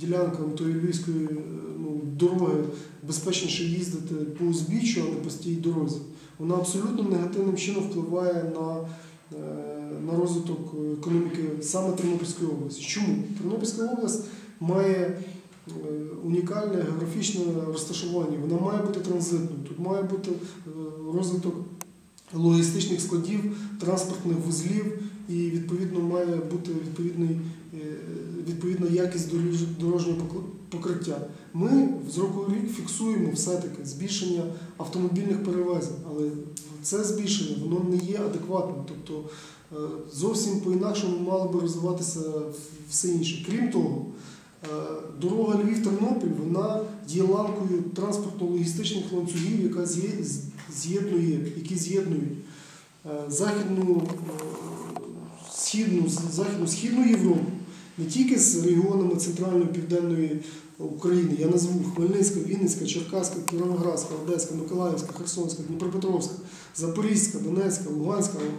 ділянкам тої львівської е, ну, дороги безпечніше їздити по узбіччю, а не по стій дорозі. Вона абсолютно негативним чином впливає на, е, на розвиток економіки саме Тернопільської області. Чому? Тернопільська область має е, унікальне географічне розташування, вона має бути транзитною, тут має бути розвиток логістичних складів, транспортних вузлів і відповідно має бути відповідний, відповідна якість дорожнього покриття. Ми з року рік фіксуємо все-таки збільшення автомобільних перевезень, але це збільшення воно не є адекватним. Тобто е, зовсім по-інакшому мало би розвиватися все інше. Крім того, е, дорога Львів-Тернопіль вона є ланкою транспортно-логістичних ланцюгів, яка з'єднує, які з'єднують е, західну, східну, західну східну Європу не тільки з регіонами центральної південної України, я назву Хмельницька, Вінницька, Черкаська, Кіровоградська, Одеська, Миколаївська, Херсонська, Дніпропетровська, Запорізька, Донецька, Луганська е,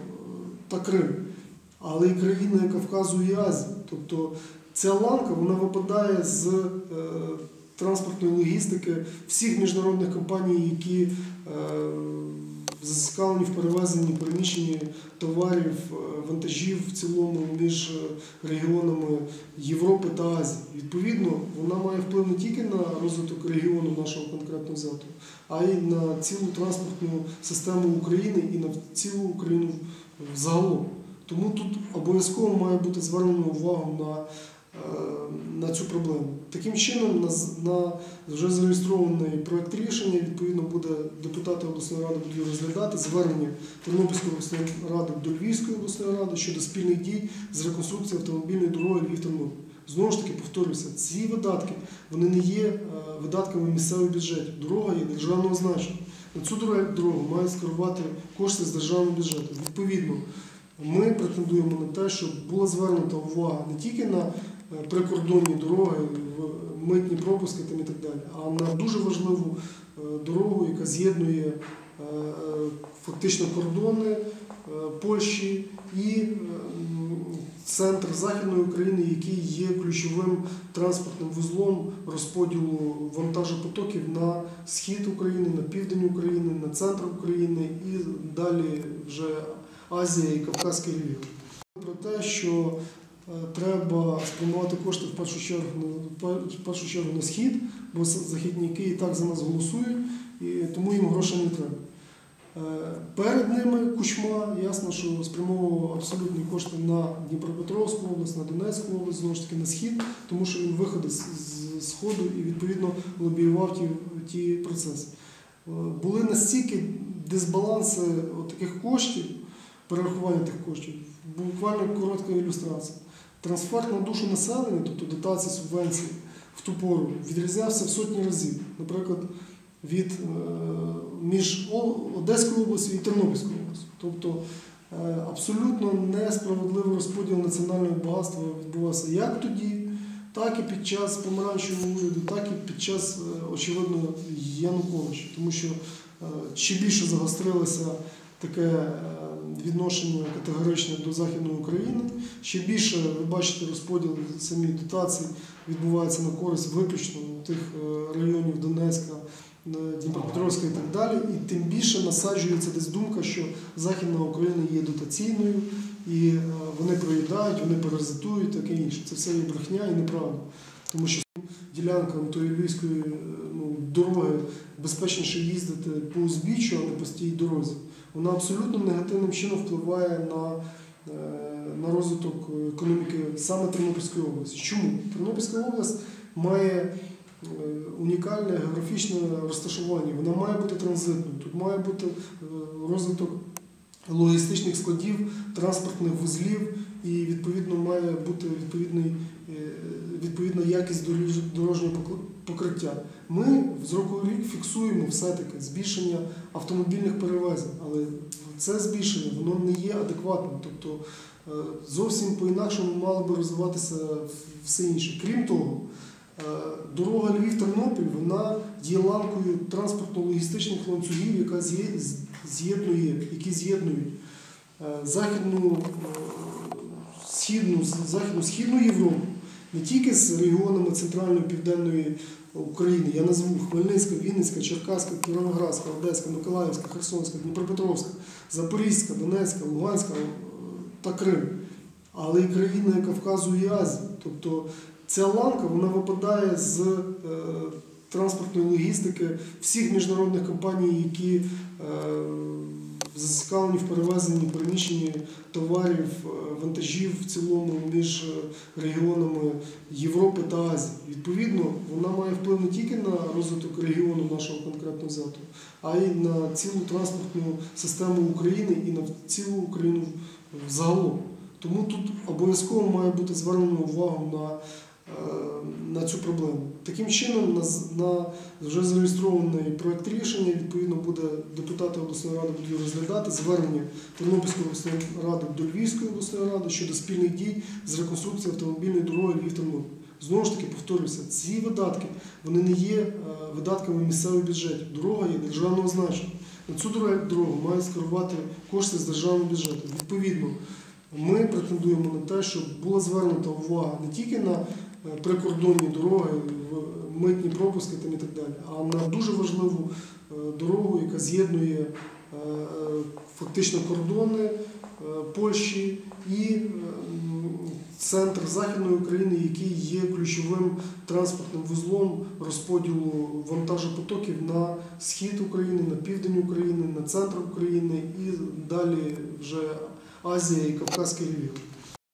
та Крим, але й країни Кавказу і Азії. Тобто ця ланка вона випадає з е, транспортної логістики всіх міжнародних компаній, які е, зацікавлені в перевезенні переміщенні товарів, е, вантажів в цілому між е, регіонами Європи та Азії. Відповідно, вона має вплив не тільки на розвиток регіону нашого конкретно взятого, а й на цілу транспортну систему України і на цілу Україну взагалом. Тому тут обов'язково має бути звернено увагу на, на цю проблему. Таким чином, на, вже зареєстрований проект рішення, відповідно, буде депутати обласної ради будуть розглядати звернення Тернопільської обласної ради до Львівської обласної ради щодо спільних дій з реконструкції автомобільної дороги Львів-Тернопіль. Знову ж таки, повторюся, ці видатки вони не є е, видатками місцевих бюджетів. Дорога є державного значення. На цю дорогу- мають скерувати кошти з державного бюджету. Відповідно, ми претендуємо на те, щоб була звернута увага не тільки на прикордонні дороги, митні пропуски і так далі, а на дуже важливу е, дорогу, яка з'єднує е, фактично кордони е, Польщі і центр Західної України, який є ключовим транспортним вузлом розподілу вантажопотоків на схід України, на південь України, на центр України і далі вже Азія і Кавказький регіон. Про те, що треба спрямувати кошти в першу чергу в першу чергу на схід, бо західняки і так за нас голосують, і тому їм грошей не треба. Е, Перед ними Кучма, ясно, що спрямовував абсолютні кошти на Дніпропетровську область, на Донецьку область, знову ж таки на схід, тому що він виходить з з сходу і відповідно лобіював ті, ті процеси. Е, Були настільки дисбаланси таких коштів, перерахування тих коштів, буквально коротка ілюстрація. Трансфер на душу населення, тобто дотації, субвенції в ту пору, відрізнявся в сотні разів. Наприклад, від е, між Одеською областю і Тернопільською областю. Тобто е, абсолютно несправедливий розподіл національного багатства відбувався як тоді, так і під час помаранчевого уряду, так і під час, е, очевидно, Януковича. Тому що ще більше загострилося таке е, відношення категоричне до Західної України, ще більше, ви бачите, розподіл самі дотацій відбувається на користь виключно тих е, районів Донецька, е, Дніпропетровська і так далі. І тим більше насаджується десь думка, що Західна Україна є дотаційною, і вони проїдають, вони паразитують, таке інше. Це все є брехня і неправда. Тому що ділянкам тої львівської дороги безпечніше їздити по узбіччю, а не по стій дорозі. Вона абсолютно негативним чином впливає на, е, на розвиток економіки саме Тернопільської області. Чому? Тернопільська область має е, унікальне географічне розташування, вона має бути транзитною, тут має бути е, розвиток логістичних складів, транспортних вузлів і відповідно має бути відповідний, е, відповідна якість дорожнього покриття. Ми з року в рік фіксуємо все-таки збільшення автомобільних перевезень, але це збільшення воно не є адекватним. Тобто е, зовсім по-інакшому мало би розвиватися все інше. Крім того, е, дорога Львів-Тернопіль вона є ланкою транспортно-логістичних ланцюгів, яка з'є- з'єднує, які з'єднують західну, східну, західну східну Європу, не тільки з регіонами центральної південної України. Я назву Хмельницька, Вінницька, Черкаська, Кіровоградська, Одеська, Миколаївська, Херсонська, Дніпропетровська, Запорізька, Донецька, Луганська е, та Крим. Але і країни Кавказу і Азії. Тобто ця ланка вона випадає з е, транспортної логістики всіх міжнародних компаній, які е, зацікавлені в перевезенні переміщенні товарів, е, вантажів в цілому між е, регіонами Європи та Азії. Відповідно, вона має вплив не тільки на розвиток регіону нашого конкретно взятого, а й на цілу транспортну систему України і на цілу Україну взагалом. Тому тут обов'язково має бути звернено увагу на, на цю проблему. Таким чином, на, на вже зареєстрований проект рішення, відповідно, буде депутати обласної ради будуть розглядати звернення Тернопільської обласної ради до Львівської обласної ради щодо спільних дій з реконструкції автомобільної дороги львів тернопіль Знову ж таки, повторюся, ці видатки вони не є е, видатками місцевих бюджетів. Дорога є державного значення. На цю дорогу- мають скерувати кошти з державного бюджету. Відповідно, ми претендуємо на те, щоб була звернута увага не тільки на е, прикордонні дороги, митні пропуски там і так далі, а на дуже важливу е, дорогу, яка з'єднує е, е, фактично кордони е, Польщі і е, центр Західної України, який є ключовим транспортним вузлом розподілу вантажопотоків на схід України, на південь України, на центр України і далі вже Азія і Кавказський регіон.